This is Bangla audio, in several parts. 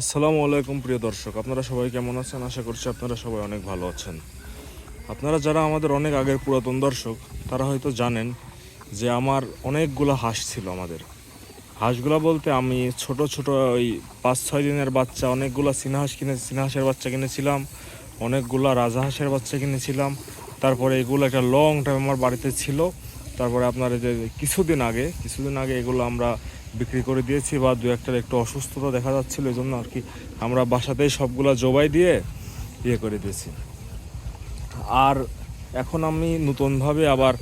আসসালামু আলাইকুম প্রিয় দর্শক, আপনারা সবাই কেমন আছেন? আশা করছি আপনারা সবাই অনেক ভালো আছেন। আপনারা যারা আমাদের অনেক আগের পুরাতন দর্শক, তারা হয়তো জানেন যে আমার অনেকগুলো হাঁস ছিল আমাদের। হাঁসগুলো বলতে আমি ছোট ছোট ওই পাঁচ, ছয় দিনের বাচ্চা, অনেকগুলো চীনা হাঁস কিনে, চীনা হাঁসের বাচ্চা কিনেছিলাম, অনেকগুলো রাজাহাঁসের বাচ্চা কিনেছিলাম। তারপরে এগুলো একটা লং টাইম আমার বাড়িতে ছিল। তারপরে আপনার যে কিছুদিন আগে কিছুদিন আগে এগুলো আমরা বিক্রি করে দিয়েছি বা দু একটার একটু অসুস্থতা দেখা যাচ্ছিল, এই জন্য আর কি আমরা বাসাতেই সবগুলা জবাই দিয়ে ইয়ে করে দিয়েছি। আর এখন আমি নতুনভাবে আবার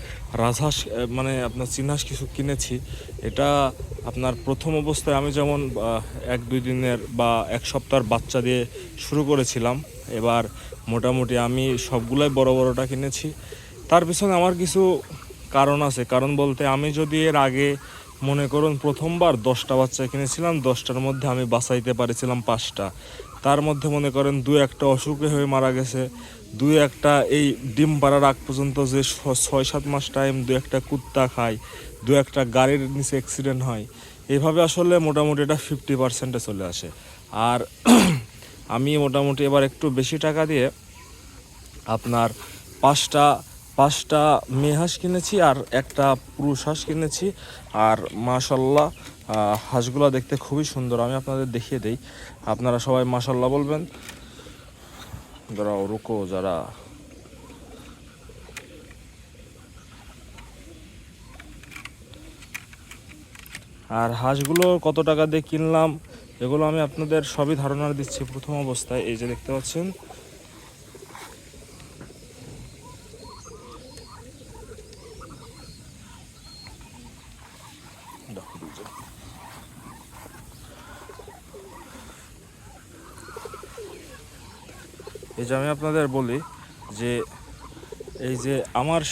রাজহাঁস মানে আপনার চিনহাঁস কিছু কিনেছি। এটা আপনার প্রথম অবস্থায় আমি যেমন এক দুই দিনের বা এক সপ্তাহের বাচ্চা দিয়ে শুরু করেছিলাম, এবার মোটামুটি আমি সবগুলাই বড় বড়টা কিনেছি। তার পিছনে আমার কিছু কারণ আছে। কারণ বলতে আমি যদি এর আগে মনে করুন প্রথমবার দশটা বাচ্চা কিনেছিলাম, দশটার মধ্যে আমি বাঁচাইতে পারেছিলাম পাঁচটা। তার মধ্যে মনে করেন দু একটা অসুখে হয়ে মারা গেছে দু একটা এই ডিম পাড়ার আগ পর্যন্ত যে ছয় সাত মাস টাইম দু একটা কুত্তা খায় দু একটা গাড়ির নিচে অ্যাক্সিডেন্ট হয়। এইভাবে আসলে মোটামুটি এটা ফিফটি পার্সেন্টে চলে আসে। আর আমি মোটামুটি এবার একটু বেশি টাকা দিয়ে আপনার পাঁচটা পাঁচটা মেয়ে হাঁস কিনেছি আর একটা পুরুষ হাঁস কিনেছি। আর মাশাল্লাহ হাঁসগুলো দেখতে খুবই সুন্দর। আমি আপনাদের দেখিয়ে দেই। আপনারা সবাই মাশাল্লাহ বলবেন। যারা রুকো যারা। আর হাঁসগুলো কত টাকা দিয়ে কিনলাম, এগুলো আমি আপনাদের সবই ধারণা দিচ্ছি প্রথম অবস্থায়। এই যে দেখতে পাচ্ছেন এই যে আমি আপনাদের বলি যে এই যে আমার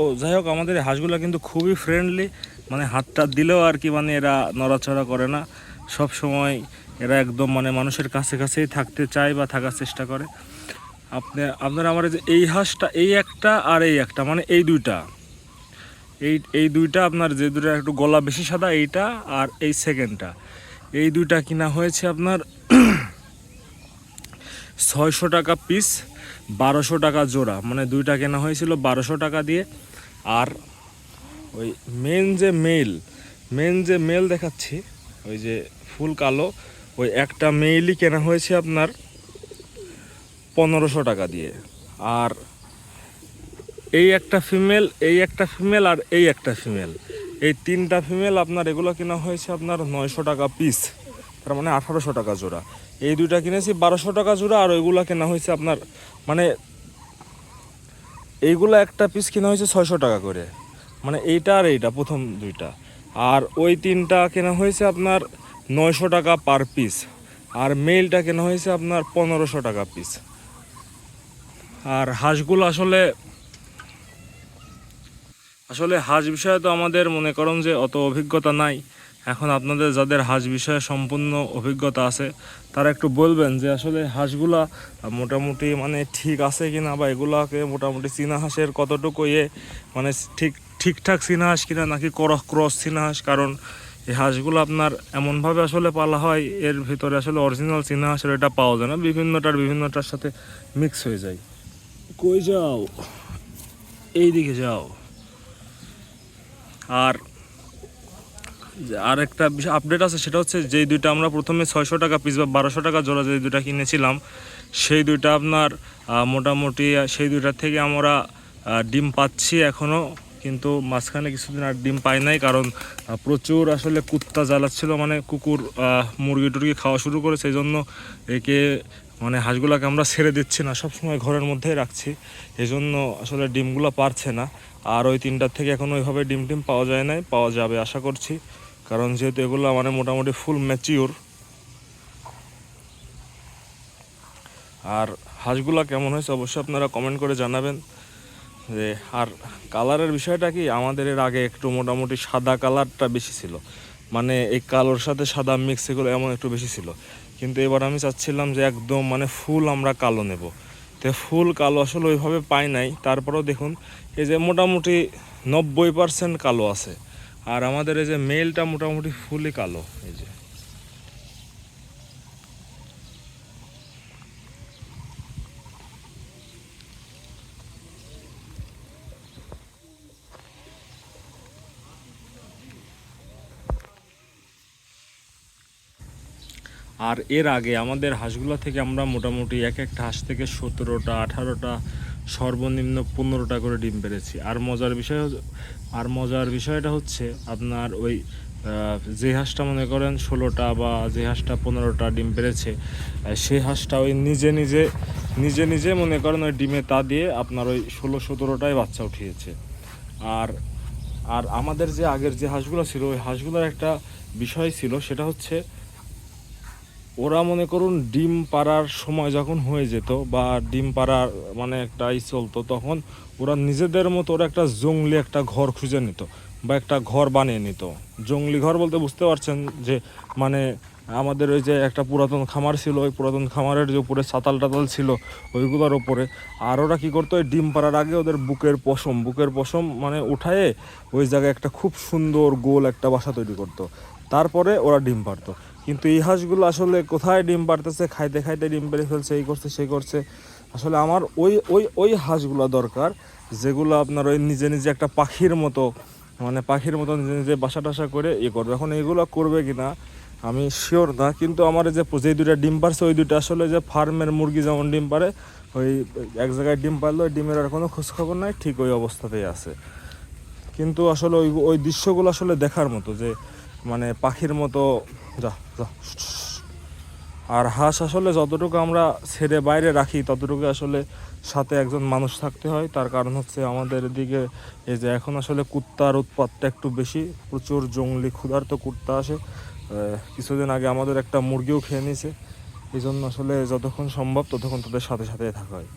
ও, যাই হোক, আমাদের হাঁসগুলো কিন্তু খুবই ফ্রেন্ডলি মানে হাতটা দিলেও আর কি মানে এরা নড়াচড়া করে না। সব সময় এরা একদম মানে মানুষের কাছে কাছেই থাকতে চায় বা থাকার চেষ্টা করে। আপনি, আপনারা আমার যে এই হাঁসটা, এই একটা আর এই একটা মানে এই দুইটা। এই এই দুইটা আপনার যে দুটো একটু গলা বেশি সাদা, এইটা আর এই সেকেন্ডটা এই দুইটা কিনা হয়েছে আপনার ছয়শো টাকা পিস বারোশো টাকা জোড়া। মানে দুইটা কেনা হয়েছিল বারোশো টাকা দিয়ে। আর ওই মেন যে মেল মেন যে মেল দেখাচ্ছি, ওই যে ফুল কালো, ওই একটা মেইলই কেনা হয়েছে আপনার পনেরোশো টাকা দিয়ে। আর এই একটা ফিমেল এই একটা ফিমেল আর এই একটা ফিমেল এই তিনটা ফিমেল আপনার এগুলো কেনা হয়েছে আপনার নয়শো টাকা পিস তার মানে আঠারোশো টাকা জোড়া। এই দুইটা কিনেছি, বারোশো টাকা জোড়া, আর ওইগুলো কেনা হয়েছে আপনার মানে এইগুলো একটা পিস কেনা হয়েছে ছয়শো টাকা করে। মানে এইটা আর এইটা, প্রথম দুইটা। আর ওই তিনটা কেনা হয়েছে আপনার নয়শো টাকা পার পিস আর মেলটা কেনা হয়েছে আপনার পনেরোশো টাকা পিস আর হাঁসগুলো আসলে আসলে হাঁস বিষয়ে তো আমাদের মনে করুন যে অত অভিজ্ঞতা নাই। এখন আপনাদের যাদের হাঁস বিষয়ে সম্পূর্ণ অভিজ্ঞতা আছে, তারা একটু বলবেন যে আসলে হাঁসগুলা মোটামুটি মানে ঠিক আছে কি না বা এগুলাকে মোটামুটি চীনা হাঁসের কতটুকু ইয়ে মানে ঠিক, ঠিকঠাক চীনা হাঁস কিনা নাকি করস, ক্রস চীনা হাঁস? কারণ এই হাঁসগুলো আপনার এমনভাবে আসলে পালা হয়, এর ভিতরে আসলে অরিজিনাল চীনা হাঁসের এটা পাওয়া যায় না, বিভিন্নটার বিভিন্নটার সাথে মিক্স হয়ে যায়। কই যাও? এই দিকে যাও। আর আর একটা আপডেট আছে, সেটা হচ্ছে যেই দুইটা আমরা প্রথমে ছয়শো টাকা পিস বা বারোশো টাকা জোড়া যে দুইটা কিনেছিলাম, সেই দুইটা আপনার মোটামুটি সেই দুইটার থেকে আমরা ডিম পাচ্ছি এখনও কিন্তু মাঝখানে কিছুদিন আর ডিম পাই নাই, কারণ প্রচুর আসলে কুত্তা জ্বালাচ্ছিল মানে কুকুর মুরগি টুরগি খাওয়া শুরু করে, সেই জন্য একে মানে হাঁসগুলোকে আমরা ছেড়ে দিচ্ছি না, সবসময় ঘরের মধ্যেই রাখছি এই জন্য আসলে ডিমগুলো পারছে না, আর ওই তিনটার থেকে এখন ওইভাবে ডিম টিম পাওয়া যায় নাই, পাওয়া যাবে আশা করছি। কারণ যেহেতু এগুলো মানে মোটামুটি ফুল ম্যাচিওর আর হাঁসগুলো কেমন হয়েছে অবশ্যই আপনারা কমেন্ট করে জানাবেন। যে, আর কালারের বিষয়টা কি? আমাদের এর আগে একটু মোটামুটি সাদা কালারটা বেশি ছিল। মানে এই কালোর সাথে সাদা মিক্স এগুলো এমন একটু বেশি ছিল। কিন্তু এবার আমি চাচ্ছিলাম যে একদম মানে ফুল আমরা কালো নেব। তো ফুল কালো আসলে ওইভাবে পাই নাই। তারপরেও দেখুন, এই যে মোটামুটি নব্বই পার্সেন্ট কালো আছে। আর আমাদের এই যে মেলটা মোটামুটি ফুলে কালো, এই যে। আর এর আগে আমাদের হাঁসগুলো থেকে আমরা মোটামুটি এক একটা হাঁস থেকে সতেরোটা, আঠারোটা সর্বনিম্ন পনেরোটা করে ডিম পেরেছি। আর মজার বিষয় আর মজার বিষয়টা হচ্ছে আপনার ওই যে হাঁসটা মনে করেন ষোলোটা বা যে হাঁসটা পনেরোটা ডিম পেরেছে সেই হাঁসটা ওই নিজে নিজে নিজে নিজে মনে করেন ওই ডিমে তা দিয়ে আপনার ওই ষোলো সতেরোটাই বাচ্চা উঠিয়েছে। আর আর আমাদের যে আগের যে হাঁসগুলো ছিল, ওই হাঁসগুলোর একটা বিষয় ছিল, সেটা হচ্ছে ওরা মনে করুন ডিম পাড়ার সময় যখন হয়ে যেত বা ডিম পাড়ার মানে একটা ই চলতো, তখন ওরা নিজেদের মতো ওরা একটা জঙ্গলি একটা ঘর খুঁজে নিত বা একটা ঘর বানিয়ে নিত। জঙ্গলি ঘর বলতে বুঝতে পারছেন যে মানে আমাদের ওই যে একটা পুরাতন খামার ছিল, ওই পুরাতন খামারের যে উপরে সাতাল টাতাল ছিল, ওইগুলোর ওপরে আর ওরা কী করতো, ওই ডিম পাড়ার আগে ওদের বুকের পশম বুকের পশম মানে উঠায়ে ওই জায়গায় একটা খুব সুন্দর গোল একটা বাসা তৈরি করতো। তারপরে ওরা ডিম পারতো কিন্তু এই হাঁসগুলো আসলে কোথায় ডিম পারতেছে খাইতে খাইতে ডিম পেরে ফেলছে, এই করছে, সেই করছে। আসলে আমার ওই ওই ওই হাঁসগুলো দরকার, যেগুলো আপনার ওই নিজে নিজে একটা পাখির মতো মানে পাখির মতো নিজে নিজে বাসা টাসা করে ইয়ে করবে। এখন এইগুলো করবে কি না আমি শিওর না, কিন্তু আমার যে যে দুইটা ডিম পারছে ওই দুইটা আসলে যে ফার্মের মুরগি যেমন ডিম পারে ওই এক জায়গায় ডিম পারলে ওই ডিমের আর কোনো খোঁজখবর নাই, ঠিক ওই অবস্থাতেই আছে। কিন্তু আসলে ওই ওই দৃশ্যগুলো আসলে দেখার মতো যে মানে পাখির মতো, যা যা, আর হাঁস আসলে যতটুকু আমরা ছেড়ে বাইরে রাখি, ততটুকু আসলে সাথে একজন মানুষ থাকতে হয়। তার কারণ হচ্ছে আমাদের এদিকে এই যে এখন আসলে কুত্তার উৎপাতটা একটু বেশি, প্রচুর জঙ্গলি ক্ষুধার্ত কুত্তা আসে। কিছুদিন আগে আমাদের একটা মুরগিও খেয়ে নিয়েছে। এই জন্য আসলে যতক্ষণ সম্ভব ততক্ষণ তাদের সাথে সাথে থাকা হয়।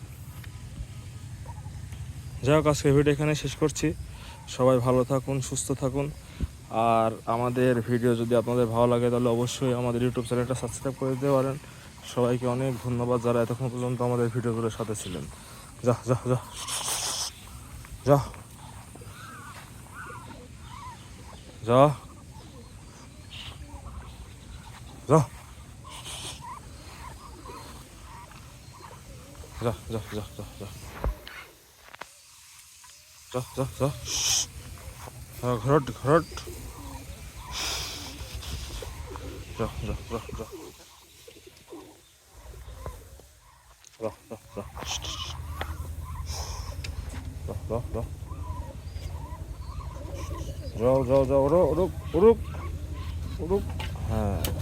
যাই হোক আজকে ভিডিও এখানে শেষ করছি। সবাই ভালো থাকুন, সুস্থ থাকুন। আর আমাদের ভিডিও যদি আপনাদের ভালো লাগে তাহলে অবশ্যই আমাদের ইউটিউব চ্যানেলটা সাবস্ক্রাইব করে দিতে পারেন সবাইকে অনেক ধন্যবাদ যারা এতক্ষণ পর্যন্ত আমাদের ভিডিওগুলোর সাথে ছিলেন যা যা যা যা যা যা যা যা যা যা যা যা যা যা ঘরট ঘরট যা যা যা যা Bra, bra, bra. Bra, bra, bra. Bra, bra, bra. Uruk, uruk, uruk. Uruk. Ha.